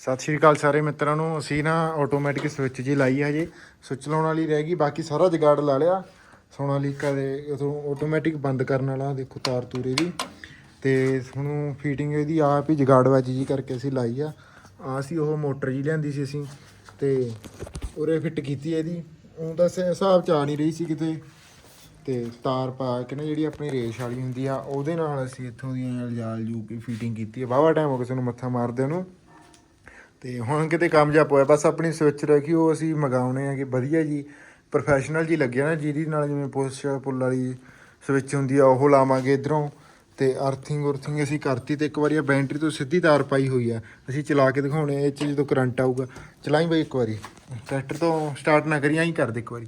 ਸਤਿ ਸ਼੍ਰੀ ਅਕਾਲ ਸਾਰੇ ਮਿੱਤਰਾਂ ਨੂੰ। ਅਸੀਂ ਨਾ ਆਟੋਮੈਟਿਕ ਸਵਿਚ ਜੀ ਲਾਈ ਹੈ ਜੀ ਸਵਿਚ ਲਾਉਣ ਵਾਲੀ ਰਹਿ ਗਈ, ਬਾਕੀ ਸਾਰਾ ਜਗਾੜ ਲਾ ਲਿਆ। ਸੋਨਾਲੀਕਾ ਦੇ ਉਦੋਂ ਆਟੋਮੈਟਿਕ ਬੰਦ ਕਰਨ ਵਾਲਾ, ਦੇਖੋ ਤਾਰ ਤੂਰੇ ਦੀ ਤੇ ਹੁਣ ਫੀਟਿੰਗ ਇਹਦੀ ਆਪ ਹੀ ਜਗਾੜ ਵਿੱਚ ਜੀ ਕਰਕੇ ਅਸੀਂ ਲਾਈ ਆ। ਆ ਸੀ ਉਹ ਮੋਟਰ ਜੀ ਲਿਆਂਦੀ ਸੀ ਅਸੀਂ, ਤੇ ਉਰੇ ਫਿੱਟ ਕੀਤੀ ਇਹਦੀ। ਉਹ ਤਾਂ ਹਿਸਾਬ ਚ ਆ ਨਹੀਂ ਰਹੀ ਸੀ ਕਿਤੇ। ਤੇ ਤਾਰ ਪਾ ਕੇ ਨਾ ਜਿਹੜੀ ਆਪਣੀ ਰੇਸ਼ ਵਾਲੀ ਹੁੰਦੀ ਆ, ਉਹਦੇ ਨਾਲ ਅਸੀਂ ਇੱਥੋਂ ਦੀਆਂ ਜਾਲ ਜੂ ਕੇ ਫੀਟਿੰਗ ਕੀਤੀ ਆ। ਬਾਵਾ ਟਾਈਮ ਹੋ ਗਿਆ ਸਾਨੂੰ ਮੱਥਾ ਮਾਰਦੇ ਨੂੰ। ਤੇ ਹੁਣ ਕਿਤੇ ਕਾਮਯਾਬ ਹੋਇਆ, ਬਸ ਆਪਣੀ ਸਵਿਚ ਰੱਖੀ ਉਹ ਅਸੀਂ ਮਗਾਉਣੇ ਆ ਕਿ ਵਧੀਆ ਜੀ ਪ੍ਰੋਫੈਸ਼ਨਲ ਜੀ ਲੱਗਿਆ ਨਾ ਜਿਹਦੀ ਨਾਲ ਜਿਵੇਂ ਪੁਸ਼ ਪੁੱਲ ਵਾਲੀ ਸਵਿਚ ਹੁੰਦੀ ਆ, ਉਹ ਲਾਵਾਂਗੇ ਇਧਰੋਂ, ਤੇ ਅਰਥਿੰਗ ਉਰਥਿੰਗ ਅਸੀਂ ਕਰਤੀ ਤੇ ਇੱਕ ਵਾਰੀ ਇਹ ਬੈਟਰੀ ਤੋਂ ਸਿੱਧੀ ਤਾਰ ਪਾਈ ਹੋਈ ਆ, ਅਸੀਂ ਚਲਾ ਕੇ ਦਿਖਾਉਣੇ ਆ, ਇਹ 'ਚ ਜਦੋਂ ਕਰੰਟ ਆਊਗਾ, ਚਲਾਈ ਬਈ ਇੱਕ ਵਾਰੀ, ਟਰੈਕਟਰ ਤੋਂ ਸਟਾਰਟ ਨਾ ਕਰੀ, ਐਂ ਕਰ ਦੇ ਇੱਕ ਵਾਰੀ।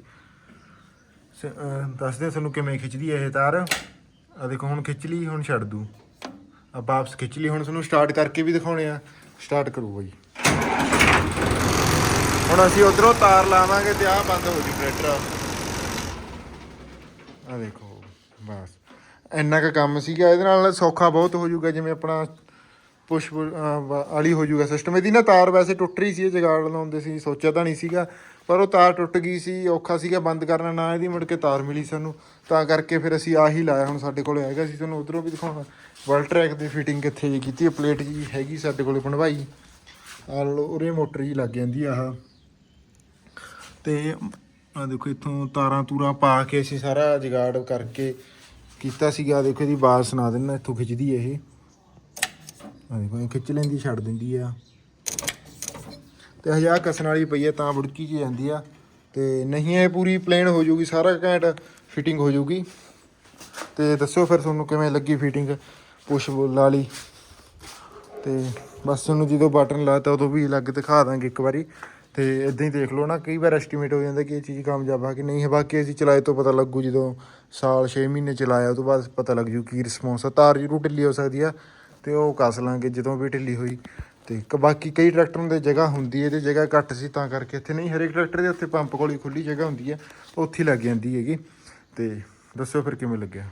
ਸ- ਅਹ, ਦੱਸਦੇ ਤੁਹਾਨੂੰ ਕਿਵੇਂ ਖਿੱਚਦੀ ਹੈ ਇਹ ਤਾਰ ਆ ਦੇਖੋ ਹੁਣ ਖਿੱਚ ਲਈ, ਹੁਣ ਛੱਡ ਦੂ। ਆ ਵਾਪਸ ਖਿੱਚ ਲਈ, ਹੁਣ ਤੁਹਾਨੂੰ ਸਟਾਰਟ ਕਰਕੇ ਵੀ ਦਿਖਾਉਣੇ ਆ ਸਟਾਰਟ ਕਰੂ ਬਾਈ। ਹੁਣ ਅਸੀਂ ਉਧਰੋਂ ਤਾਰ ਲਾਵਾਂਗੇ ਤੇ ਆਹ ਬੰਦ ਹੋ ਜੂ ਟਰੈਕਟਰ ਆ। ਦੇਖੋ, ਬਸ। ਇੰਨਾ ਕੁ ਕੰਮ ਸੀਗਾ, ਇਹਦੇ ਨਾਲ ਸੌਖਾ ਬਹੁਤ ਹੋ ਜਾਊਗਾ ਜਿਵੇਂ ਆਪਣਾ ਪੁਸ਼ ਵਾਲੀ ਹੋ ਜਾਊਗਾ ਸਿਸਟਮ ਇਹਦੀ ਨਾ ਤਾਰ ਵੈਸੇ ਟੁੱਟ ਰਹੀ ਸੀ ਜਗਾੜ ਲਾਉਂਦੇ ਸੀ, ਸੋਚਿਆ ਤਾਂ ਨਹੀਂ ਸੀਗਾ। ਪਰ ਉਹ ਤਾਰ ਟੁੱਟ ਗਈ ਸੀ, ਔਖਾ ਸੀਗਾ ਬੰਦ ਕਰਨਾ, ਨਾ ਇਹਦੀ ਮੁੜ ਕੇ ਤਾਰ ਮਿਲੀ ਸਾਨੂੰ। ਤਾਂ ਕਰਕੇ ਫਿਰ ਅਸੀਂ ਆਹੀ ਲਾਇਆ, ਹੁਣ ਸਾਡੇ ਕੋਲ ਹੈਗਾ ਸੀ। ਤੁਹਾਨੂੰ ਉਧਰੋਂ ਵੀ ਦਿਖਾਉਣਾ। ਵਲ ਟਰੈਕ ਦੀ ਫਿਟਿੰਗ ਕਿੱਥੇ ਜੀ ਕੀਤੀ ਹੈ ਪਲੇਟ ਜੀ ਹੈਗੀ ਸਾਡੇ ਕੋਲੇ ਬਣਵਾਈ। ਆ ਲੋ ਉਰੇ ਮੋਟਰ ਜੀ ਲੱਗ ਜਾਂਦੀ ਆ ਆਹ। ਤੇ ਆ ਦੇਖੋ, ਇੱਥੋਂ ਤਾਰਾਂ ਤੂਰਾਂ ਪਾ ਕੇ ਅਸੀਂ ਸਾਰਾ ਜਗਾੜ ਕਰਕੇ ਕੀਤਾ ਸੀਗਾ। ਦੇਖੋ, ਇਹਦੀ ਆਵਾਜ਼ ਸੁਣਾ ਦਿੰਦਾ, ਇੱਥੋਂ ਖਿੱਚਦੀ ਇਹ। ਆ ਦੇਖੋ, ਇਹ ਖਿੱਚ ਲੈਂਦੀ, ਛੱਡ ਦਿੰਦੀ ਆ। ਤੇ ਹਜਾ ਕਸਣ ਵਾਲੀ ਪਈ ਹੈ ਤਾਂ ਬੁੜਕੀ ਜੀ ਜਾਂਦੀ ਆ। ਤੇ ਨਹੀਂ, ਇਹ ਪੂਰੀ ਪਲੇਨ ਹੋ ਜਾਊਗੀ, ਸਾਰਾ ਘੈਂਟ ਫਿਟਿੰਗ ਹੋ ਜਾਊਗੀ। ਤੇ ਦੱਸਿਓ ਫਿਰ ਤੁਹਾਨੂੰ ਕਿਵੇਂ ਲੱਗੀ ਫਿਟਿੰਗ ਪੁਸ਼ ਬੁੱਲ ਵਾਲੀ ਤੇ ਬਸ ਤੁਹਾਨੂੰ ਜਦੋਂ ਬਟਨ ਲਾਤਾ, ਉਦੋਂ ਵੀ ਅਲੱਗ ਦਿਖਾ ਦਾਂਗੇ ਇੱਕ ਵਾਰੀ। ਤੇ ਇਦਾਂ ਹੀ ਦੇਖ ਲਓ ਨਾ, ਕਈ ਵਾਰ ਐਸਟੀਮੇਟ ਹੋ ਜਾਂਦਾ ਕਿ ਇਹ ਚੀਜ਼ ਕਾਮਯਾਬ ਆ ਕਿ ਨਹੀਂ ਹੈ ਬਾਕੀ ਅਸੀਂ ਚਲਾਏ ਤੋਂ ਪਤਾ ਲੱਗੂ ਜਦੋਂ ਸਾਲ 6 ਮਹੀਨੇ ਚਲਾਇਆ, ਉਹ ਤੋਂ ਬਾਅਦ ਪਤਾ ਲੱਗ ਜੂ ਕੀ ਰਿਸਪੌਂਸ ਆ। ਤਾਰ ਜ਼ਰੂਰ ਢਿੱਲੀ ਹੋ ਸਕਦੀ ਆ ਤੇ ਉਹ ਕੱਸ ਲਾਂਗੇ ਜਦੋਂ ਵੀ ਢਿੱਲੀ ਹੋਈ। ਤੇ ਕ- ਬਾਕੀ ਕਈ ਟਰੈਕਟਰਾਂ ਦੇ ਜਗ੍ਹਾ ਹੁੰਦੀ ਹੈ ਇਹਦੇ ਜਗ੍ਹਾ ਘੱਟ ਸੀ, ਤਾਂ ਕਰਕੇ ਇੱਥੇ ਨਹੀਂ, ਹਰੇਕ ਟਰੈਕਟਰ ਦੇ ਉੱਤੇ ਪੰਪ ਕੋਲ ਹੀ ਖੁੱਲੀ ਜਗ੍ਹਾ ਹੁੰਦੀ ਹੈ ਉੱਥੇ ਹੀ ਲੱਗ ਜਾਂਦੀ ਹੈਗੀ। ਤੇ ਦੱਸੋ ਫਿਰ ਕਿਵੇਂ ਲੱਗਿਆ?